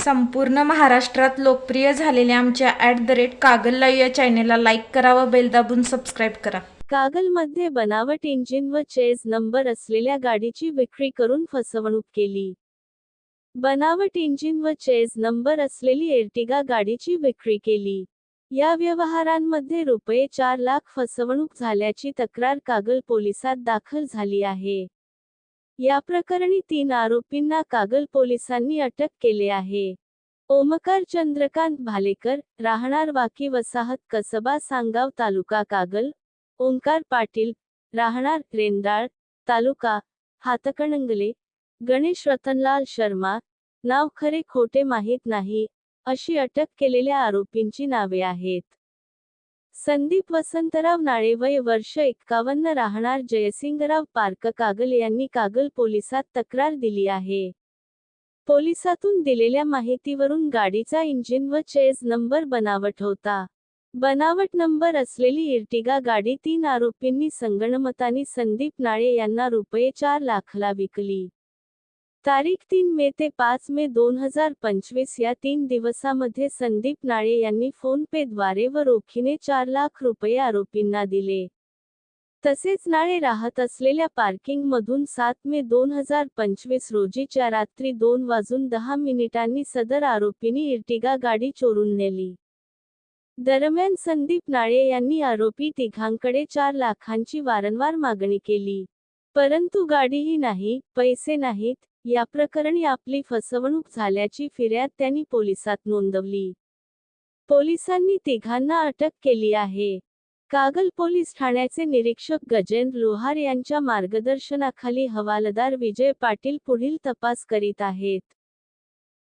संपूर्ण महाराष्ट्रात लोकप्रिय झालेल्या आमच्या at the rate Kagal live या चॅनेलला लाईक करा व बेल दाबून सबस्क्राईब करा. कागलमध्ये बनावट इंजिन व चेज नंबर असलेल्या गाडीची विक्री करून फसवणूक केली. बनावट इंजिन व चेज नंबर असलेली एर्टिगा गाडीची विक्री केली. या व्यवहारांमध्ये रुपये चार लाख फसवणूक झाल्याची तक्रार कागल पोलिसात दाखल झाली आहे. या प्रकरणी तीन आरोपींना कागल पोलिसांनी अटक केले आहे. ओमकार चंद्रकांत भालेकर राहणार वाकी वसाहत कसबा सांगाव तालुका कागल ओंकार पाटील राहणार रेंदाळ तालुका हातकणंगले गणेश रतनलाल शर्मा नाव खरे खोटे माहीत नाही अशी अटक केलेल्या आरोपींची नावे आहेत. संदीप वसंतराव नाळे वय वर्ष एक्कावन्न राहणार जयसिंगराव पार्क कागल यांनी कागल पोलिसात तक्रार दिली आहे. पोलिसातून दिलेल्या माहितीवरून गाडीचा इंजिन व चेज नंबर बनावट होता. बनावट नंबर असलेली इर्टिगा गाडी तीन आरोपींनी संगणमतानी संदीप नाळे यांना रुपये चार लाखला विकली. तारीख तीन मे ते पाच मे दोन हजार पंचवीस या तीन दिवसामध्ये संदीप नाळे यांनी फोन व रोखीने चार लाख रुपये आरोपींना दिले. तसेच नाळे राहत असलेल्या पार्किंगमधून सात मे दोन हजार पंचवीस रोजीच्या रात्री दोन वाजून दहा मिनिटांनी सदर आरोपींनी इर्टिगा गाडी चोरून नेली. दरम्यान संदीप नाळे यांनी आरोपी तिघांकडे चार लाखांची वारंवार मागणी केली. परंतु गाडीही नाही पैसे नाहीत या प्रकरणी आपली फसवणूक झाल्याची फिर्याद त्यांनी पोलिसात नोंदवली. पोलिसांनी तिघांना अटक केली आहे. कागल पोलीस ठाण्याचे निरीक्षक गजेंद्र लोहार यांच्या मार्गदर्शनाखाली हवालदार विजय पाटील पुढील तपास करीत आहेत.